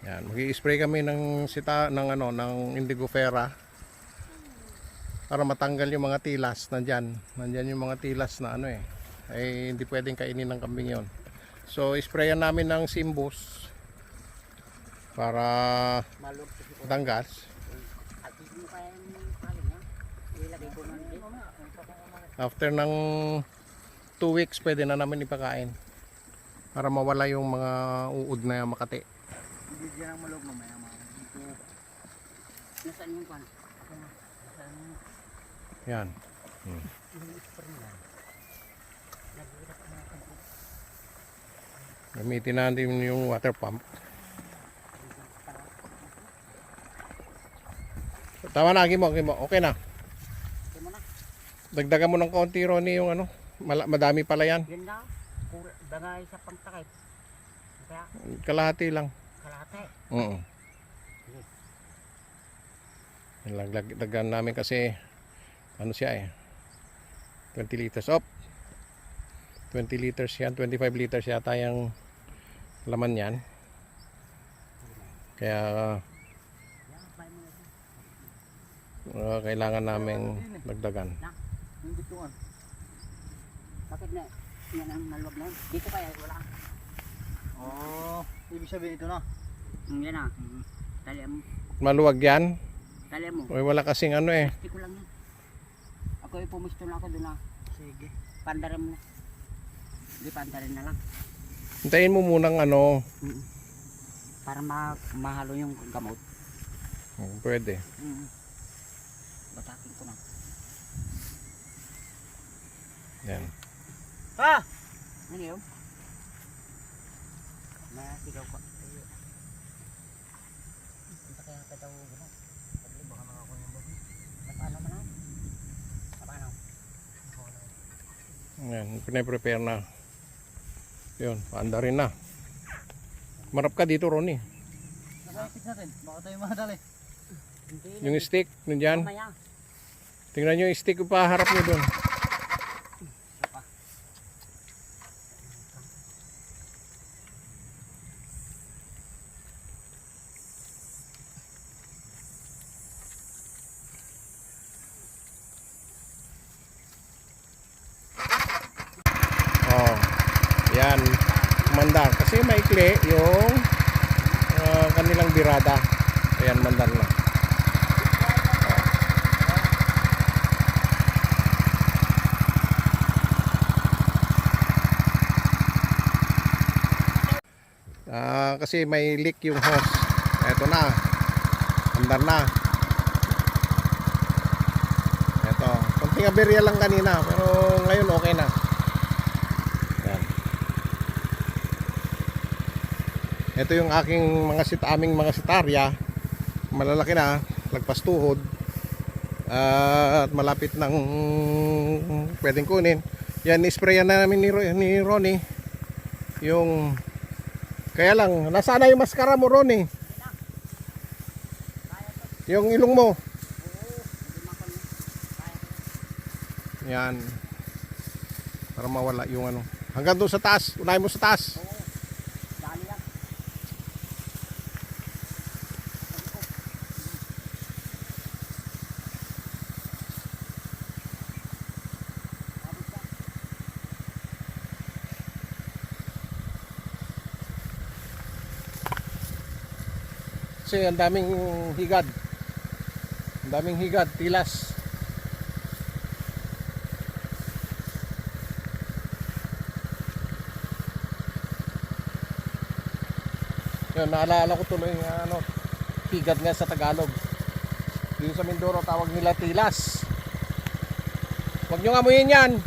Yan, magi-spray kami ng sita ng ano ng indigofera para matanggal yung mga tilas nandiyan. Nandiyan yung mga tilas na ano eh. Ay hindi pwedeng kainin ng kambing 'yon. So sprayan namin ng Simbus para tanggas. After ng 2 weeks pwede na namin ipakain para mawala yung mga uod na makati. Bigyan ng malog mamaya mga. Nasaan yung kwan? Nasaan yung Yan. yung spring na? Naghihirap na ako. Gamitin natin yung water pump. Tama na, Gimo, Gimo. Okay na. Ito. Dagdagan mo ng kaunti, Ronnie, yung ano. Mala- madami pala yan. Yan na. Dangay sa pangtakip. Kaya Kalahati lang. Kalate. Oo. Lagdagan namin kasi ano siya eh. 20 liters. Op. 20 liters yan. 25 liters yata yung laman yan. Kaya uh, kailangan namin dagdagan. Bakit na? Yan ang maluwag na. Dito kaya wala. Oh, ibig sabihin ito na. Mm, yan ah. Tali mo. Maluwag yan. Tali mo. Uy, wala kasing ano eh. Plastic ko lang yan. Ako ay pumisto na ako doon na. Sige. Pandarin mo na. Hindi, pandarin na lang. Hintayin mo munang ano. Mm. Para ma mahalo yung gamot. Hmm, Pwede. Mm. Batakin ko na. Yan. Ha! Ano yun? Nasigaw ko. Ayun. Punta kaya ka daw gano'n. Pagli, baka makakuha yung babi. Paano man na? Paano? Yan. Pinaprepare na. Yun. Paanda rin na. Marap ka dito, Ronnie. Baka tayo madali. Yung stick, nandyan. Mamaya. Tingnan nyo yung stick pa harap nyo doon. Yan. Mandar. Kasi maikli yung ah, kanilang birada. Ayan, mandar na. Ah, kasi may leak yung hose. Eto na. Andar na. Eto. Konting aberya lang kanina. Pero ngayon okay na. Ito yung aking mga sit aming mga sitarya. Malalaki na. Lagpas tuhod. Ah, at malapit ng pwedeng kunin. Yan, isprayan na namin ni, ni Ronnie. Yung kaya lang, nasaan na yung maskara mo ron eh? Yung ilong mo. Yan. Para mawala yung ano. Hanggang doon sa taas. Unahin mo sa taas. Kasi ang daming higad. Ang daming higad, tilas. Yun, naalala ko tuloy yung ano, higad nga sa Tagalog. Dito sa Mindoro tawag nila tilas. Huwag nyo amuyin yan.